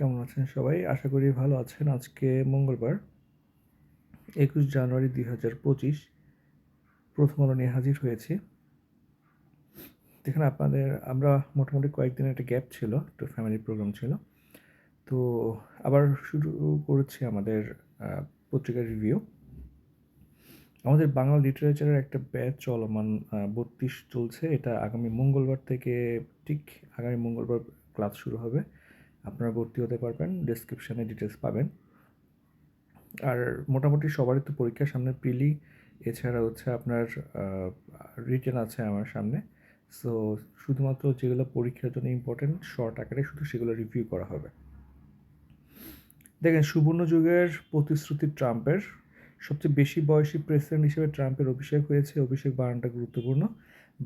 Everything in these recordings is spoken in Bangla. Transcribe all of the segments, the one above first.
কেমন আছেন সবাই? আশা করি ভালো আছেন। আজকে মঙ্গলবার, একুশ জানুয়ারি দুই হাজার পঁচিশ। প্রথম আলো নিয়ে হাজির হয়েছি। দেখেন আপনাদের, আমরা মোটামুটি কয়েকদিন একটা গ্যাপ ছিল, একটু ফ্যামিলি প্রোগ্রাম ছিল। তো আবার শুরু করেছি আমাদের পত্রিকার রিভিউ আমাদের বাংলা লিটারেচারের একটা ব্যাচ চলমান বত্রিশ চলছে। এটা আগামী মঙ্গলবার থেকে, ঠিক আগামী মঙ্গলবার ক্লাস শুরু হবে। আপনারা ভর্তি হতে পারবেন ডেসক্রিপশানে ডিটেলস পাবেন। আর মোটামুটি সবারই তো পরীক্ষার সামনে প্রিলি, এছাড়া হচ্ছে আপনার রিটেন আছে আমার সামনে। সো শুধুমাত্র যেগুলো পরীক্ষার জন্য ইম্পর্টেন্ট শর্ট আকারে শুধু সেগুলো রিভিউ করা হবে। দেখেন, সুবর্ণ যুগের প্রতিশ্রুতি ট্রাম্পের। সবচেয়ে বেশি বয়সী প্রেসিডেন্ট হিসেবে ট্রাম্পের অভিষেক হয়েছে। অভিষেক বাড়ানটা গুরুত্বপূর্ণ।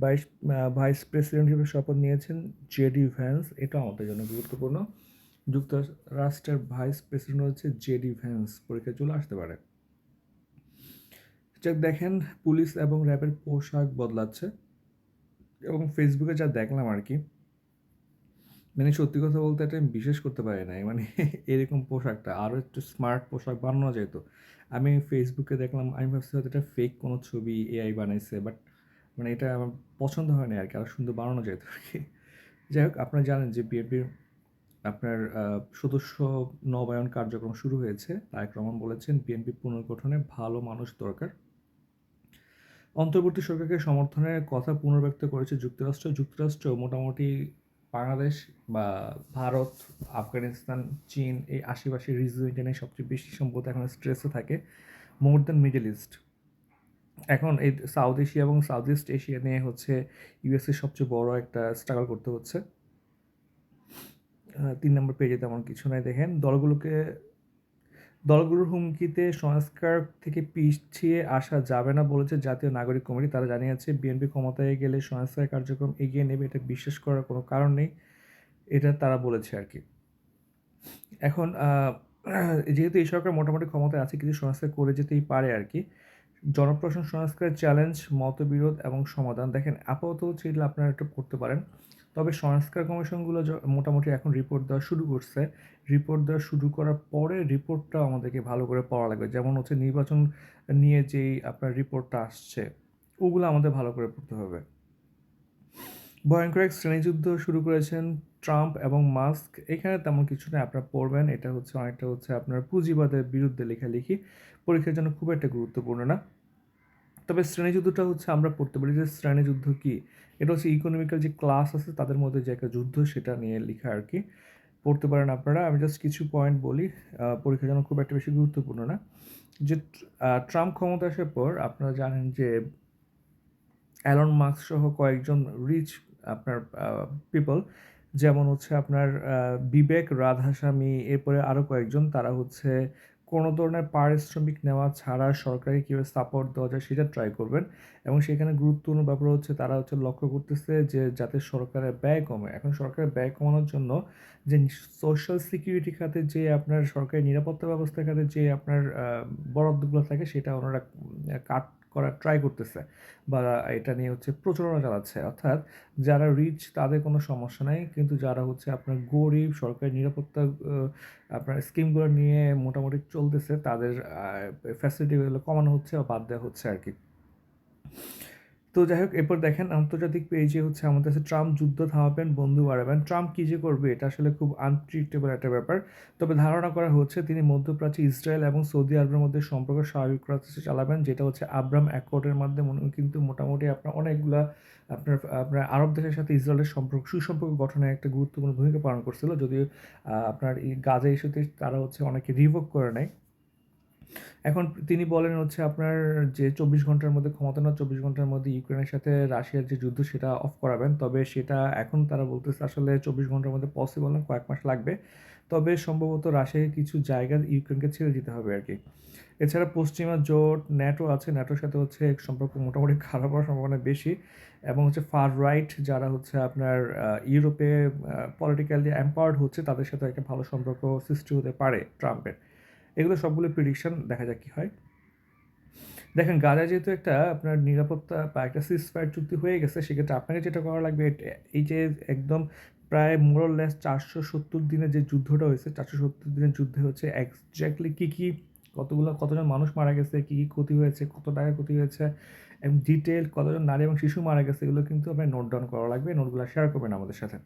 ভাইস ভাইস প্রেসিডেন্ট হিসেবে শপথ নিয়েছেন জেডি ভ্যান্স। এটা আমাদের জন্য গুরুত্বপূর্ণ। যুক্তরাষ্ট্রের ভাইস প্রেসিডেন্ট হচ্ছে জেডি ভ্যান্স। পরীক্ষায় চলে আসতে পারে। যাক, দেখেন, পুলিশ এবং র্যাবের পোশাক বদলাচ্ছে। এবং ফেসবুকে যা দেখলাম আর কি মানে সত্যি কথা বলতে এটা আমি বিশেষ করতে পারি নাই। মানে এরকম পোশাকটা, আরও একটু স্মার্ট পোশাক বানানো যেত। আমি ফেসবুকে দেখলাম, আমি ভাবছি হয়তো এটা ফেক কোনো ছবি এআই বানাইছে। বাট মানে এটা আমার পছন্দ হয় না আর কি আরও সুন্দর বানানো যেত আর কি। যাই হোক, আপনারা জানেন যে বিএনপির আপনার সদস্য নবায়ন কার্যক্রম শুরু হয়েছে। তারেক রহমান বলেছেন, বিএনপি পুনর্গঠনে ভালো মানুষ দরকার। অন্তর্বর্তী সরকারকে সমর্থনের কথা পুনর্ব্যক্ত করেছে যুক্তরাষ্ট্র। যুক্তরাষ্ট্র মোটামুটি বাংলাদেশ বা ভারত, আফগানিস্তান, চীন এই আশেপাশে রিজিয়নটা সবচেয়ে বেশি সম্ভবত এখন স্ট্রেসে থাকে। মোর দ্যান মিডল ইস্ট এখন এই সাউথ এশিয়া এবং সাউথ ইস্ট এশিয়া নিয়ে হচ্ছে ইউএসএ সবচেয়ে বড় একটা স্ট্রাগল করতে হচ্ছে। তিন নম্বর পেজে তেমন কিছু নাই, দেখেন। দলগুলোকে, দলগুলোর হুমকিতে সংস্কার থেকে পিছিয়ে আসা যাবে না বলেছে জাতীয় নাগরিক কমিটি। তারা জানিয়েছে বিএনপি ক্ষমতায় গেলে সংস্কার কার্যক্রম এগিয়ে নেবে, এটা বিশ্বাস করার কোনো কারণ নেই, এটা তারা বলেছে আর কি। এখন যেহেতু এই সরকার মোটামুটি ক্ষমতায় আছে, কিছু সংস্কার করে যেতেই পারে আর কি। জনপ্রশাসন সংস্কারের চ্যালেঞ্জ মতবিরোধ এবং সমাধান। দেখেন, আপাতত চাইলে আপনারা একটু করতে পারেন। তবে সংস্কার কমিশনগুলো মোটামুটি এখন রিপোর্ট দেওয়া শুরু করছে। রিপোর্ট দেওয়া শুরু করার পরে রিপোর্টটা আমাদেরকে ভালো করে পড়া লাগবে। যেমন হচ্ছে নির্বাচন নিয়ে যেই আপনার রিপোর্টটা আসছে, ওগুলো আমাদের ভালো করে পড়তে হবে। ভয়ঙ্কর এক শ্রেণীযুদ্ধ শুরু করেছেন ট্রাম্প এবং মাস্ক। এখানে তেমন কিছু নেই আপনারা পড়বেন। এটা হচ্ছে, অনেকটা হচ্ছে আপনার পুঁজিবাদের বিরুদ্ধে লেখালেখি। পরীক্ষার জন্য খুব একটা গুরুত্বপূর্ণ না। তবে শ্রেণীযুদ্ধটা হচ্ছে আমরা পড়তে পারি যে শ্রেণীযুদ্ধ কি? এটা হচ্ছে ইকোনমিক্যাল যে ক্লাস আছে, তাদের মধ্যে যে একটা যুদ্ধ সেটা নিয়ে লেখা আর কি। পড়তে পারেন আপনারা। আমি জাস্ট কিছু পয়েন্ট বলি পরীক্ষার জন্য খুব একটা বেশি গুরুত্বপূর্ণ না। যে ট্রাম্প ক্ষমতা আসার পর আপনারা জানেন যে অ্যালন মার্কস সহ কয়েকজন রিচ আপনার পিপল যেমন হচ্ছে আপনার বিবেক, রাধাস্বামী, এরপরে আরও কয়েকজন, তারা হচ্ছে কোনো ধরনের পারিশ্রমিক নেওয়া ছাড়া সরকারি কীভাবে সাপোর্ট দেওয়া যায় সেটা ট্রাই করবেন। এবং সেখানে গুরুত্বপূর্ণ ব্যাপার হচ্ছে তারা হচ্ছে লক্ষ্য করতেছে যে যাতে সরকারের ব্যয় কমে। এখন সরকারের ব্যয় কমানোর জন্য যে সোশ্যাল সিকিউরিটি খাতে যে আপনার সরকারি নিরাপত্তা ব্যবস্থা খাতে যে আপনার বরাদ্দগুলো থাকে সেটা ওনারা কাট করার ট্রাই করতেছে বা এটা নিয়ে হচ্ছে প্রচারণা চালাচ্ছে। অর্থাৎ যারা রিচ তাদের কোনো সমস্যা নাই। কিন্তু যারা হচ্ছে আপনার গরিব, সরকারি নিরাপত্তা আপনার স্কিমগুলো নিয়ে মোটামুটি চলতেছে, তাদের ফ্যাসিলিটিগুলো কমানো হচ্ছে বা বাদ দেওয়া হচ্ছে আর কি তো যাই হোক, এরপর দেখেন আন্তর্জাতিক পেজে হচ্ছে আমাদের কাছে ট্রাম্প যুদ্ধ থামাবেন, বন্ধু বাড়াবেন। ট্রাম্প কী যে করবে, এটা আসলে খুব আনপ্রিডিক্টেবল একটা ব্যাপার। তবে ধারণা করা হচ্ছে তিনি মধ্যপ্রাচ্যে ইসরায়েল এবং সৌদি আরবের মধ্যে সম্পর্ক স্বাভাবিক করার চেষ্টা চালাবেন, যেটা হচ্ছে আব্রাম অ্যাকর্ডের মাধ্যমে। কিন্তু মোটামুটি আপনার অনেকগুলা, আপনার আপনার আরব দেশের সাথে ইসরায়েলের সম্পর্ক, সুসম্পর্ক গঠনে একটা গুরুত্বপূর্ণ ভূমিকা পালন করছিল। যদিও আপনার এই গাজা ইস্যুতে তারা হচ্ছে অনেকে রিভোক করে নেয় এখন তিনি বলেন হচ্ছে আপনার যে চব্বিশ ঘণ্টার মধ্যে ক্ষমতা না চব্বিশ ঘণ্টার মধ্যে ইউক্রেনের সাথে রাশিয়ার যে যুদ্ধ সেটা অফ করাবেন। তবে সেটা এখন তারা বলতেছে আসলে চব্বিশ ঘণ্টার মধ্যে পসিবল না, কয়েক মাস লাগবে। তবে সম্ভবত রাশিয়ার কিছু জায়গা ইউক্রেনকে ছেড়ে দিতে হবে আর কি। এছাড়া পশ্চিমা জোট, ন্যাটো আছে। ন্যাটোর সাথে হচ্ছে সম্পর্ক মোটামুটি খারাপ হওয়ার সম্ভাবনা বেশি। এবং হচ্ছে ফার রাইট যারা হচ্ছে আপনার ইউরোপে পলিটিক্যালি এম্পাওয়ার্ড হচ্ছে, তাদের সাথে একটা ভালো সম্পর্ক সৃষ্টি হতে পারে ট্রাম্পের। এগুলো সবগুলো প্রিডিকশন দেখা যাক কি হয়। দেখেন, গাজা যেহেতু একটা আপনার নিরাপত্তা বা একটা সিসফায়ার চুক্তি হয়ে গেছে, সেক্ষেত্রে আপনাকে যেটা করা লাগবে এই যে একদম প্রায় মোরলেস চারশো সত্তর দিনের যে যুদ্ধটা হয়েছে, চারশো সত্তর দিনের যুদ্ধে হচ্ছে একজ্যাক্টলি কী কী কতগুলো, কতজন মানুষ মারা গেছে, কী কী ক্ষতি হয়েছে, কত টাকা ক্ষতি হয়েছে, এবং ডিটেল কতজন নারী এবং শিশু মারা গেছে, এগুলো কিন্তু আপনার নোট ডাউন করা লাগবে নোটগুলো শেয়ার করবেন আমাদের সাথে।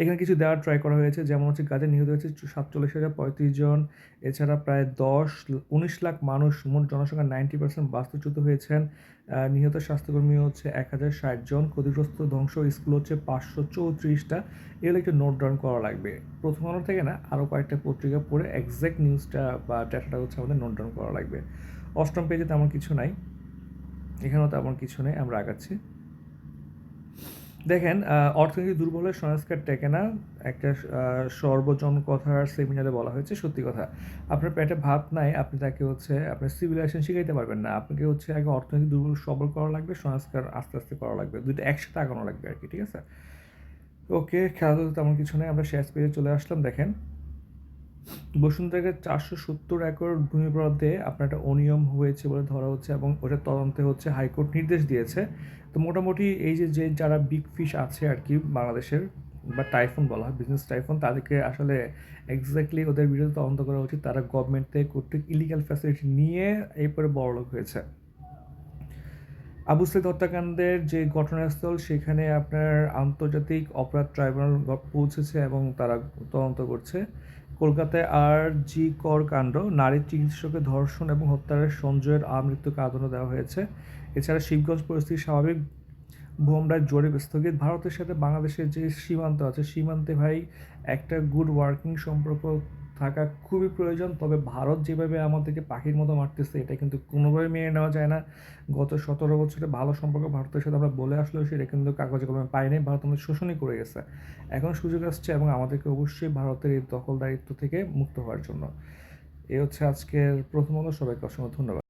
এখানে কিছু দেওয়ার ট্রাই করা হয়েছে, যেমন হচ্ছে কাজে নিহত হয়েছে সাতচল্লিশ হাজার পঁয়ত্রিশ জন। এছাড়া প্রায় দশ, উনিশ লাখ মানুষ মোট জনসংখ্যার নাইনটি পার্সেন্ট বাস্তুচ্যুত হয়েছেন। নিহত স্বাস্থ্যকর্মী হচ্ছে এক হাজার ষাট জন। ক্ষতিগ্রস্ত ধ্বংস স্কুল হচ্ছে পাঁচশো চৌত্রিশটা। এগুলো একটু নোট ডাউন করা লাগবে। প্রথম আলো থেকে না আরও কয়েকটা পত্রিকা পড়ে এক্স্যাক্ট নিউজটা বা ডেটাটা হচ্ছে আমাদের নোট ডাউন করা লাগবে। অষ্টম পেজে তেমন কিছু নাই। এখানেও তেমন কিছু নেই, আমরা আগাচ্ছি। দেখেন অর্থনীতি দুর্বল হলে সংস্কার টেকে না। একটা সর্বজন কথার সেমিনারে বলা হয়েছে সত্যি কথা। আপনার পেটে ভাত নাই, আপনি তাকে হচ্ছে, আপনার সিভিলাইজেশন শিখাইতে পারবেন না। আপনাকে হচ্ছে আগে অর্থনীতি দুর্বল সবল করা লাগবে, সংস্কার আস্তে আস্তে করা লাগবে। দুটো একসাথে আগানো লাগবে আর কি, ঠিক আছে? ওকে খেলাধুলো তেমন কিছু নেই, আমরা শেষ পেজে চলে আসলাম, দেখেন। বসুন্ধরাকে চারশো সত্তর একর ভূমি বরাদ্দে আপনার একটা অনিয়ম হয়েছে বলে ধরা হচ্ছে এবং ওটা তদন্তে হচ্ছে হাইকোর্ট নির্দেশ দিয়েছে। তো মোটামুটি এই যে যে যারা বিগ ফিশ আছে আর কি বাংলাদেশের বা টাইফুন বলা হয় বিজনেস টাইফুন তাদেরকে আসলে এক্স্যাক্টলি ওদের বিরুদ্ধে তদন্ত করা উচিত। তারা গভর্নমেন্ট থেকে কর্তৃক ইলিগাল ফ্যাসিলিটি নিয়ে এরপরে বড়লোক হয়েছে। আবু সৈদ হত্যাকাণ্ডের যে ঘটনাস্থল, সেখানে আপনার আন্তর্জাতিক অপরাধ ট্রাইব্যুনাল পৌঁছেছে এবং তারা তদন্ত করছে। কলকাতায় আর জি কর কাণ্ড, নারী চিকিৎসকের ধর্ষণ এবং হত্যার সঞ্জয়ের আমৃত্যুকে আদরও দেওয়া হয়েছে। এছাড়া শিবগঞ্জ পরিস্থিতি স্বাভাবিক। ভোমরায় জরিপ স্থগিত। ভারতের সাথে বাংলাদেশের যে সীমান্ত আছে, সীমান্তে ভাই, একটা গুড ওয়ার্কিং সম্পর্ক থাকা খুবই প্রয়োজন। তবে ভারত যেভাবে আমাদেরকে পাখির মতো মারতেছে, এটা কিন্তু কোনোভাবে মেনে নেওয়া যায় না। গত সতেরো বছরে ভালো সম্পর্ক ভারতের সাথে আমরা বলে আসলেও সেটা কিন্তু কাগজে কলমে পাইনি, ভারত আমাদের শোষণই করে গেছে। এখন সুযোগ আসছে এবং আমাদেরকে অবশ্যই ভারতের এই দখল দায়িত্ব থেকে মুক্ত হওয়ার জন্য। এ হচ্ছে আজকের প্রথম আলো সবাইকে অসংখ্য ধন্যবাদ।